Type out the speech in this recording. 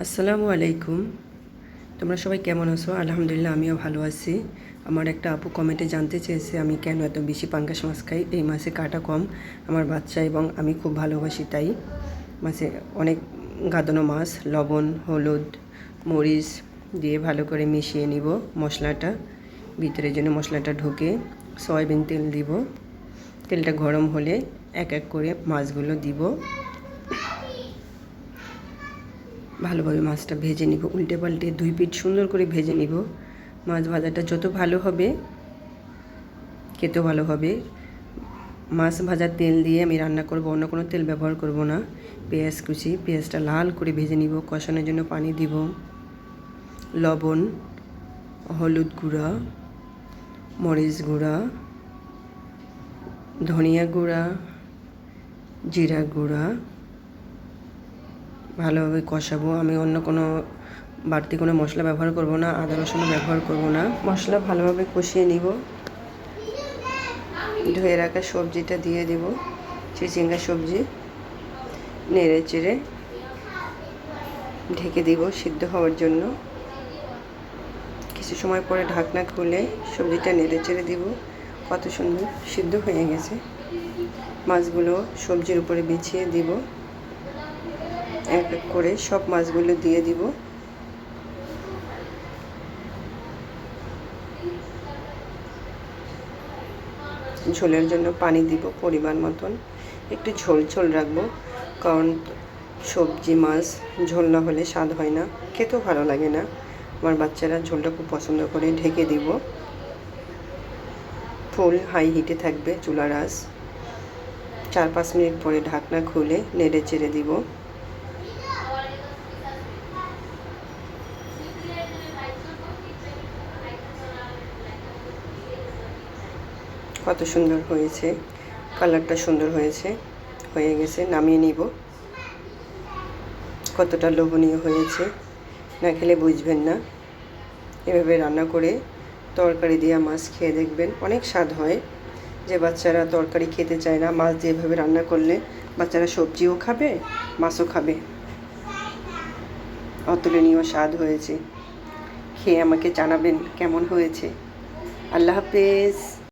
আসসালামু আলাইকুম। তোমরা সবাই কেমন আছো? আলহামদুলিল্লাহ, আমিও ভালো আছি। আমার একটা আপু কমেন্টে জানতে চেয়েছে, আমি কেন এত বেশি পাঙ্গাস মাছ খাই? এই মাছে কাটা কম, আমার বাচ্চা এবং আমি খুব ভালোবাসি তাই। মাছে অনেক গাদানো মাছ, লবণ, হলুদ, মরিচ দিয়ে ভালো করে মিশিয়ে নিব মশলাটা। ভিতরে যেন মশলাটা ঢুকে, সয়াবিন তেল দিব। তেলটা গরম হলে এক এক করে মাছগুলো দিব। ভালোভাবে মাছটা ভেজে নিব। উল্টে পাল্টে দুই পিঠ সুন্দর করে ভেজে নিব। মাছ ভাজাটা যত ভালো হবে, খেতেও ভালো হবে। মাছ ভাজার তেল দিয়ে আমি রান্না করব, অন্য কোনো তেল ব্যবহার করব না। পেঁয়াজ কুচি, পেঁয়াজটা লাল করে ভেজে নিব, কষানোর জন্য পানি দিব। লবণ, হলুদ গুঁড়া, মরিচ গুঁড়া, ধনিয়া গুঁড়া, জিরা গুঁড়া ভালোভাবে কষাবো। আমি অন্য কোনো বাড়তি কোনো মশলা ব্যবহার করব না, আদা রসুনও ব্যবহার করব না। মশলা ভালোভাবে কষিয়ে নিব। ধুয়ে রাখা সবজিটা দিয়ে দিব, চিচিঙ্গা সবজি। নেড়ে চেড়ে ঢেকে দিব সিদ্ধ হওয়ার জন্য। কিছু সময় পরে ঢাকনা খুলে সবজিটা নেড়ে চেড়ে দিব। কত সুন্দর সিদ্ধ হয়ে গেছে। মাছগুলো সবজির উপরে বিছিয়ে দিব। এক এক করে সব মাছগুলো দিয়ে দিব। ঝোলের জন্য পানি দিব পরিমাণ মতন। একটু ঝোল ঝোল রাখব, কারণ সবজি, মাছ, ঝোল না হলে স্বাদ হয় না। খেতেও ভালো লাগে না। আমার বাচ্চারা ঝোলটা খুব পছন্দ করে, ঢেকে দিব। ফুল হাই হিটে থাকবে চুলার আঁচ। চার পাঁচ মিনিট পরে ঢাকনা খুলে নেড়ে চেড়ে দিব। কত সুন্দর হয়েছে, কালারটা সুন্দর হয়েছে, হয়ে গেছে, নামিয়ে নিব। কতটা লোভনীয় হয়েছে, না খেলে বুঝবেন না। এভাবে রান্না করে তরকারি দিয়ে মাছ খেয়ে দেখবেন অনেক স্বাদ হয়। যে বাচ্চারা তরকারি খেতে চায় না, মাছ দিয়ে এভাবে রান্না করলে বাচ্চারা সবজিও খাবে, মাছও খাবে। অতুলনীয় স্বাদ হয়েছে। খেয়ে আমাকে জানাবেন কেমন হয়েছে। আল্লাহ হাফেজ।